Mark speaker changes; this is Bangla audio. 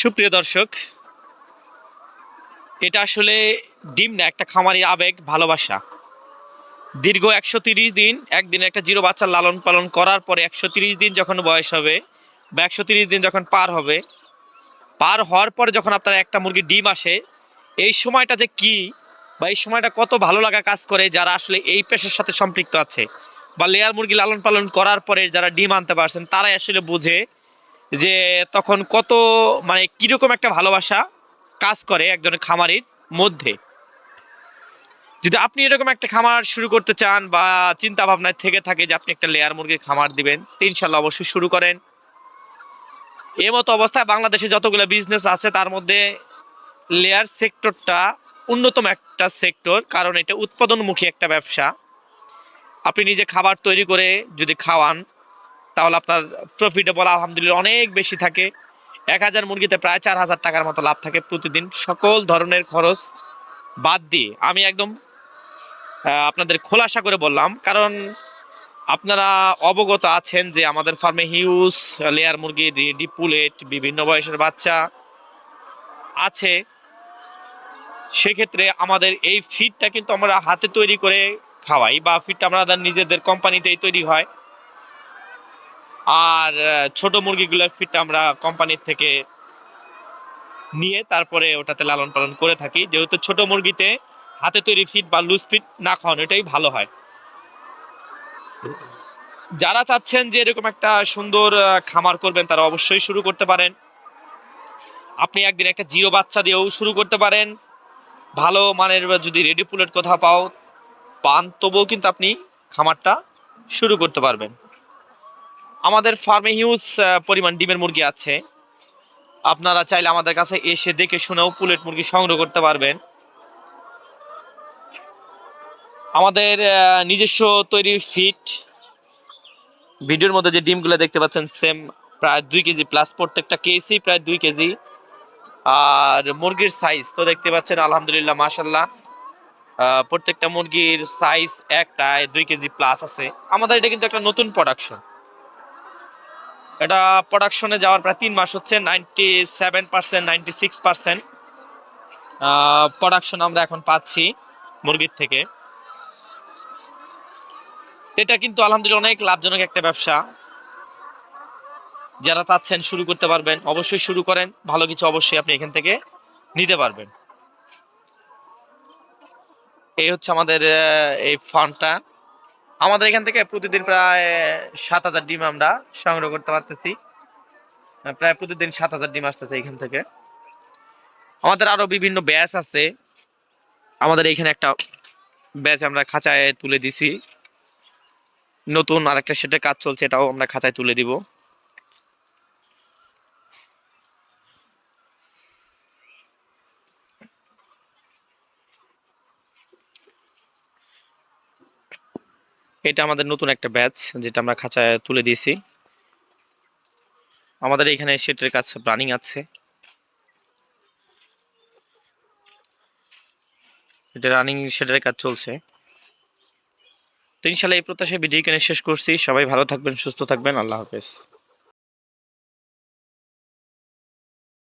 Speaker 1: সুপ্রিয় দর্শক, এটা আসলে ডিম না, একটা খামারি আবেগ, ভালোবাসা। দীর্ঘ একশো দিন, একদিনে একটা জিরো বাচ্চা লালন পালন করার পরে একশো দিন যখন বয়স হবে বা একশো দিন যখন পার হবে, পার হওয়ার পরে যখন আপনার একটা মুরগি ডিম আসে, এই সময়টা যে কি বা এই সময়টা কত ভালো লাগা কাজ করে যারা আসলে এই পেশার সাথে সম্পৃক্ত আছে বা লেয়ার মুরগি লালন পালন করার পরে যারা ডিম আনতে পারছেন, তারাই আসলে বুঝে যে তখন কত মানে কীরকম একটা ভালোবাসা কাজ করে একজন খামারির মধ্যে। যদি আপনি এরকম একটা খামার শুরু করতে চান বা চিন্তা ভাবনায় থেকে থাকে যে আপনি একটা লেয়ার মুরগির খামার দিবেন ইনশাল্লাহ অবশ্যই শুরু করেন। এ মতো অবস্থায় বাংলাদেশে যতগুলো বিজনেস আছে, তার মধ্যে লেয়ার সেক্টরটা অন্যতম একটা সেক্টর, কারণ এটা উৎপাদনমুখী একটা ব্যবসা। আপনি নিজে খাবার তৈরি করে যদি খাওয়ান তাহলে আপনার প্রফিটেবল আলহামদুলিল্লাহ, অনেক বেশি থাকে। এক হাজার মুরগিতে প্রায় চার হাজার টাকার মতো লাভ থাকে প্রতিদিন। সকল ধরনের খরচ বাদ দিয়ে আমি একদম আপনাদের খোলাসা করে বললাম, কারণ আপনারা অবগত আছেন যে আমাদের ফার্মে হিউজ লেয়ার মুরগি ডিপুলেট বিভিন্ন বয়সের বাচ্চা আছে। সেক্ষেত্রে আমাদের এই ফিডটা কিন্তু আমরা হাতে তৈরি করে খাওয়াই বা ফিডটা আমাদের নিজেদের কোম্পানিতেই তৈরি হয়। আর ছোট মুরগিগুলোর ফিডটা আমরা কোম্পানির থেকে নিয়ে তারপরে ওটাতে লালন পালন করে থাকি। যেহেতু ছোট মুরগিতে হাতে তৈরি ফিড বা লুজ ফিড না খাওয়ানো, এটাই ভালো হয়। যারা চাচ্ছেন যে এরকম একটা সুন্দর খামার করবেন, তারা অবশ্যই শুরু করতে পারেন। আপনি একদিন একটা জিরো বাচ্চা দিয়েও শুরু করতে পারেন। ভালো মানের যদি রেডি পুলেট কোথাও পাও, পান, তবুও কিন্তু আপনি খামারটা শুরু করতে পারবেন। আমাদের ফার্মে হিউজ পরিমাণ ডিমের মুরগি আছে। আপনারা চাইলে আমাদের কাছে এসে দেখে শুনেও পুলেট মুরগি সংগ্রহ করতে পারবেন। আমাদের নিজস্ব তৈরি ফিট ভিডিওর মধ্যে যে ডিমগুলো দেখতে পাচ্ছেন সেম প্রায় দুই কেজি প্লাস প্রত্যেকটা কেসি প্রায় দুই কেজি। আর মুরগির সাইজ তো দেখতে পাচ্ছেন আলহামদুলিল্লাহ মাশাল্লাহ আহ, প্রত্যেকটা মুরগির সাইজ একটায় দুই কেজি প্লাস আছে। আমাদের এটা কিন্তু একটা নতুন প্রোডাকশন এটা প্রোডাকশনে যাওয়ার প্রায় তিন মাস হচ্ছে ninety seven percent ninety six percent production আমরা এখন পাচ্ছি মুরগির থেকে। এটা কিন্তু আলহামদুলিল্লাহ অনেক লাভজনক একটা ব্যবসা। যারা চাচ্ছেন শুরু করতে পারবেন, অবশ্যই শুরু করেন, ভালো কিছু অবশ্যই আপনি এখান থেকে নিতে পারবেন। এই হচ্ছে আমাদের এই ফার্মটা আমাদের এখান থেকে প্রতিদিন প্রায় সাত হাজার ডিম আমরা সংগ্রহ করতে পারতেছি। প্রায় প্রতিদিন সাত হাজার ডিম আসতেছে এখান থেকে। আমাদের আরও বিভিন্ন ব্যাচ আছে। আমাদের এখানে একটা ব্যাচ আমরা খাঁচায় তুলে দিছি। নতুন আরেকটা সেটা কাজ চলছে, এটাও আমরা খাঁচায় তুলে দিব। এটা আমাদের নতুন একটা ব্যাচ যেটা আমরা খাঁচায় তুলে দিয়েছি। আমাদের এখানে সেটের কাজ রানিং আছে। এটা রানিং সেটের কাজ চলছে। তো ইনশাল্লাহ এই প্রত্যাশায় ভিডিও এখানে শেষ করছি। সবাই ভালো থাকবেন, সুস্থ থাকবেন। আল্লাহ হাফেজ।